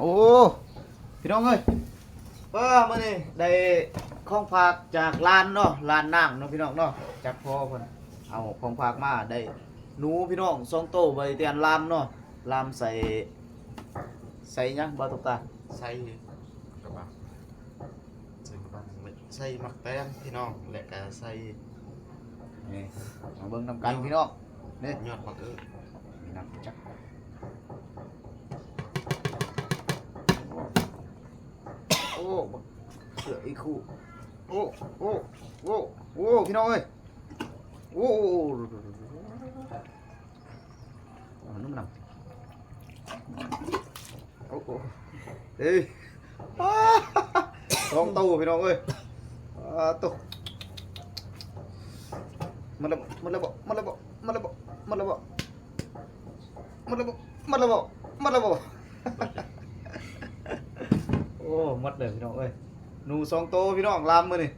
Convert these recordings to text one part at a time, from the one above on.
โอ้พี่น้องเอ้ยว่ามื้อนี้ได้ของฝากจากร้านเนาะร้านนางเนาะพี่น้องเนาะจากพ่อเพิ่นเอาของฝากมาได้หนูพี่น้องสองโตใบเตียนลามเนาะลามใส่ใส่หยังบ่ตกตาใส่กระบะใส่กระบะใส่มักแตงพี่น้องและก็ใส่นี่มาเบิ่งนำกันพี่น้องนี่ยอดมักเออมีนักจัก อ้เสืออีกคู่โอ้โอ้โอ้โอ้พี่น้องเอ้ยโอ้โอ้โอ้โอ้นุ่มนำโอ้โอ้เฮ้ยอ้าสองตู้พี่น้องเอ้ยอ่าตู้มันระเบมันระเบมันระเบมันระเบมันระเบมันระเบมันระเบมันระเบโอ้หมดเลยพี่น้องเอ้ยหนูสองโตพี่น้องลามมือนี่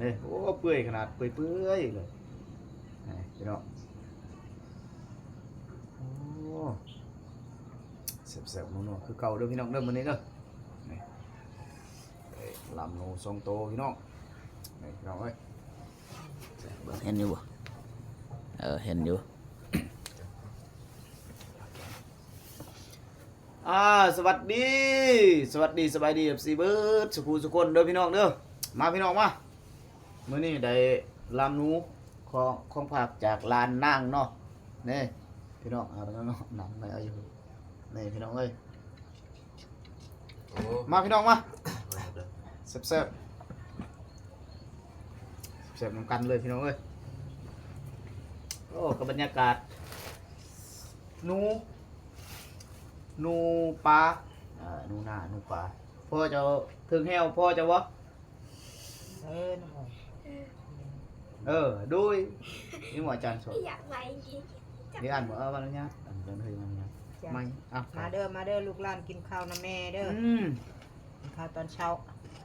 นี่โอ้เปื่อยขนาดเปื่อยเปื่อยๆเลยพี่น้องโอ้เสียบๆนัวๆคือเก่าเด้อพี่น้องเด้อมือนี้เด้อลำหนูสองโตพี่น้องนี่พี่น้องเอ้ยเบิ่งเห็นอยู่บ่เออเห็นอยู่ อ่าสวัสดี สวัสดีสบายดีกับซีเบิร์ดสุขุสุคนเด้อพี่น้องเด้อมาพี่น้องมาเมื้อนี้ได้ลำนูของของผักจากลานนางเนาะนี่พี่น้องเอาแล้วเนาะหนังไม่เอาอยู่นี่พี่น้องเอ้ยโอ้มาพี่น้องมาเด้อแซ่บแซ่บแซ่บๆนำกันเลยพี่น้องเอ้ยโอ้กับบรรยากาศหนูห นูปลาเอ่อหนูหน้าหนูปลาพ่อจะถึงแหวพ่อจะวะเออน้ำหอมเออดุยนี่หมออาจารย์สอนอยากไปที่เดี๋ยวอ่านบอกเออวันนี้อ่านเดินเฮ้ยวันนี้จ้ะไม่อะมาเด้อมาเด้อลูกหลานกินข้าวนะแม่เด้ออืมกินข้าวตอนเช้า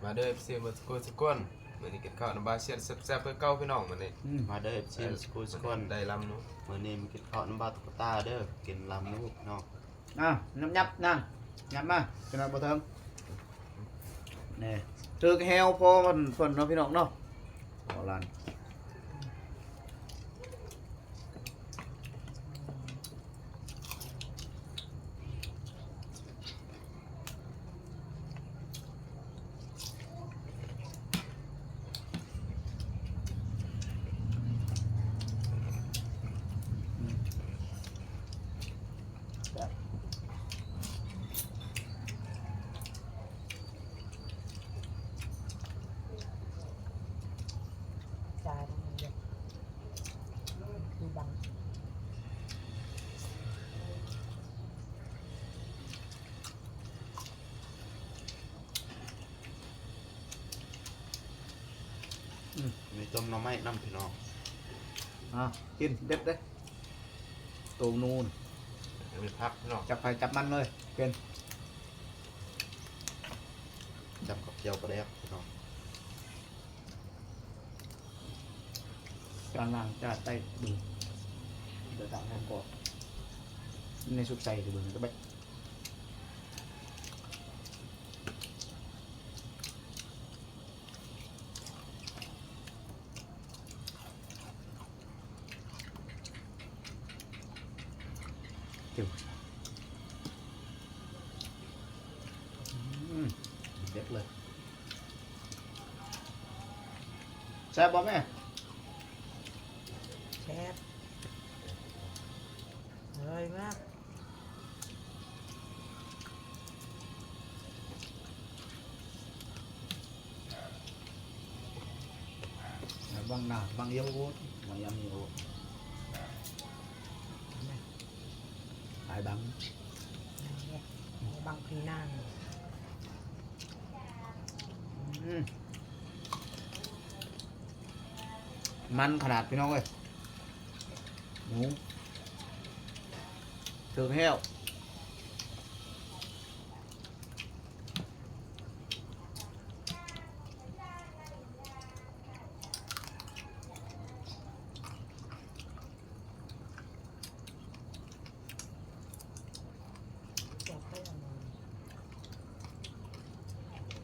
มาเด้อ FC มาสกุลสกุลมื้อนี้กินข้าวน้ำบาเชียนแซ่บๆเพื่อเก่าพี่น้องมื้อนี้อืมมาเด้อ FC สกุลสกุลได้ลำเนาะมื้อนี้มากินข้าวน้ำบาตุ๊กตาเด้อกินลำลูกเนาะ nào nhấp nhấp nè nhấp mà cái nào bớt thơm. Nè từ heo phô phần phần nó phi động đâu. Bỏ lần Yeah. Dạ. ต้มหน่อไม้น้ำพี่น้องอะกินเด็ดเด้ตูนูนมีพักพี่น้องจับไฟจับมันเลยกินจับกับเจียวปลาแดกพี่น้องกลางล่างจะใต้ดูเดี๋ยวตามผมก่อนในซุปใส่ดูมันก็ไป เด็ดเลยแซ่บบ่แม่แซ่บอร่อยมากบางหน้าบางเยี่ยวโอ๊ตบางยำเยี่ยวโอ๊ตหายบังบังพีนางอื มันขนาดพี่น้องเอ้ยหมูถึงแห้ว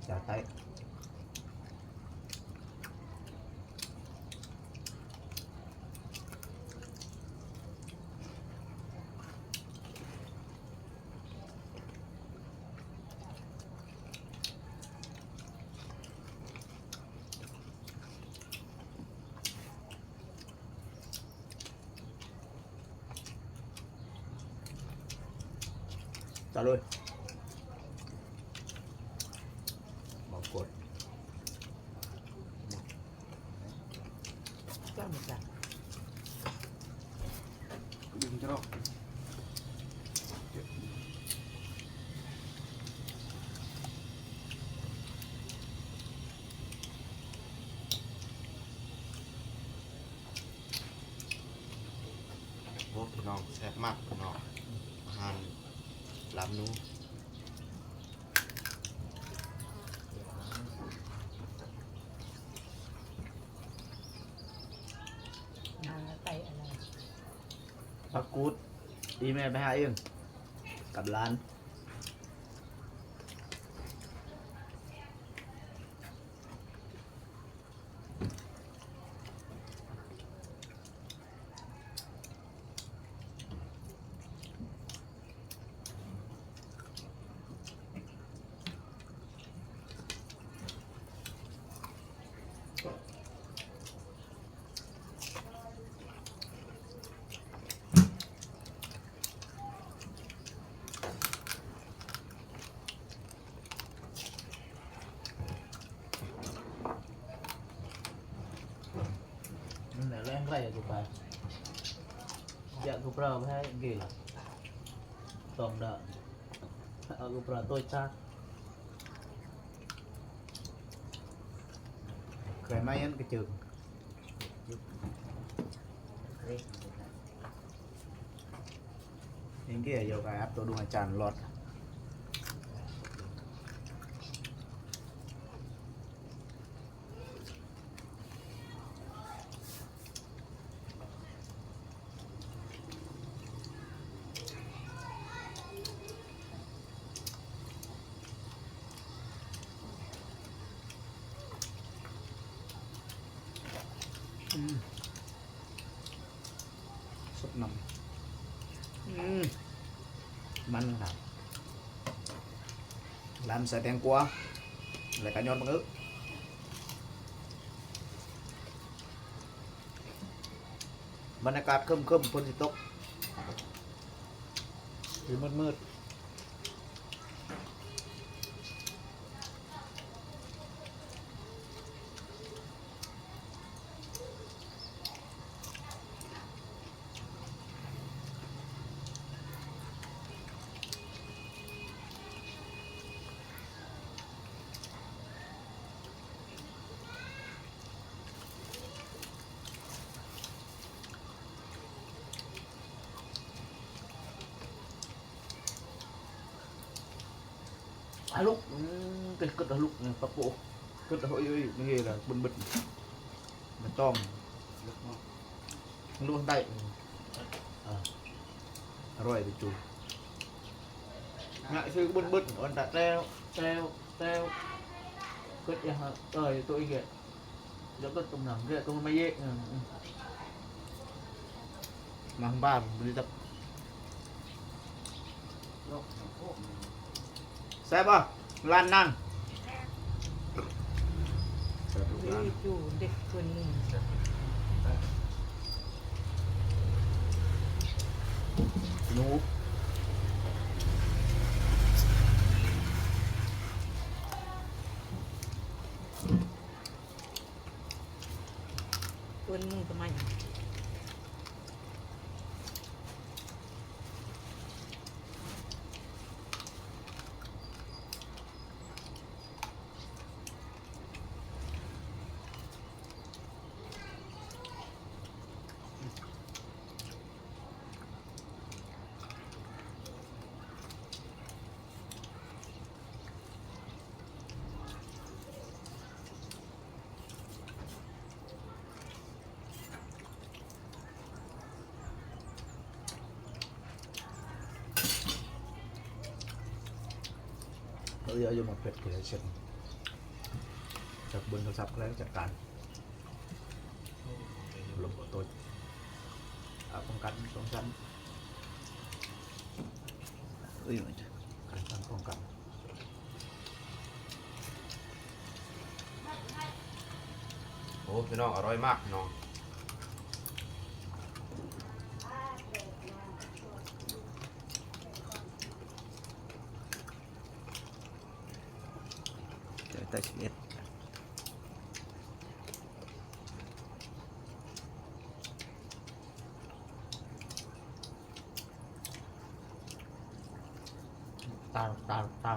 จะไต้ trả lời bảo cột ก็เหมือนกัน đừng cho đâu โอ้พี่น้องแซ่บมากพี่น้องอาหาร ลำนูนางไตอะไร พักกูดดีแม่ไปหาเองกับร้าน Nên là em lại chụp bài Dạ chụp ra hay gì là Tổng đợi Ở chụp ra tôi cha เคยไหมยันกระจึงยิงเกี่ยวกับแอปตัวดวงอาจารย์รอด สดนำมมันครับลำใส่แตงกวาแล้วก็ยอดมะอึกบรรยากาศครึมๆฝนสิตกหรือมืดๆ นบึนมันต้องลูกได้อะอร่อยดิจู ngại sư bứt bứt còn đã Teo Teo Teo Quyết ya hả Trời tôi kìa Nếu có tùng nằm kia tôi mới dễ mà không ba mình đi tập xe ba lan năng ดีจูเด็กคนหนึ่ง nú คนหนึ่งทำไม bây giờ vô một vệt thì lại xem จากบนโทรศัพท์แล้วจัดการลบตัวอะป้องกันป้องกันเอ้ยมันจะการตั้งป้องกันโอ้พี่น้องอร่อยมากพี่น้อง เดี๋ยวแต่สิบเอ็ดตาตาตา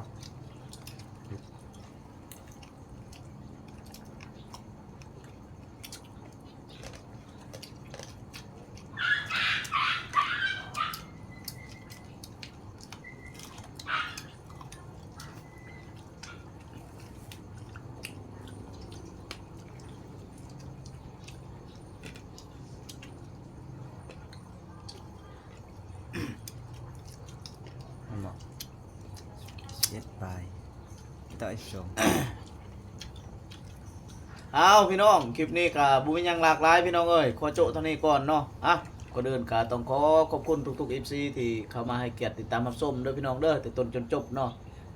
มันบอก เจ็ดไปต่อยชมเอาพี่น้องคลิปนี้กับบุญยังหลากหลายพี่น้องเอ้ยขอโจเท่านี้ก่อนเนาะอะก็เดินกาต้องขอขอบคุณทุกๆ FC ที่เข้ามาให้เกียรติติดตามรับชมเด้อพี่น้องเด้อแต่ต้นจนจบเนาะ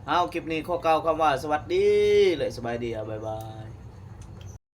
เอาคลิปนี้ข้อเก่าคำว่าสวัสดีเลยสบายดีอะบ๊ายบาย